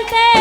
porque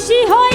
খুশি হয়ে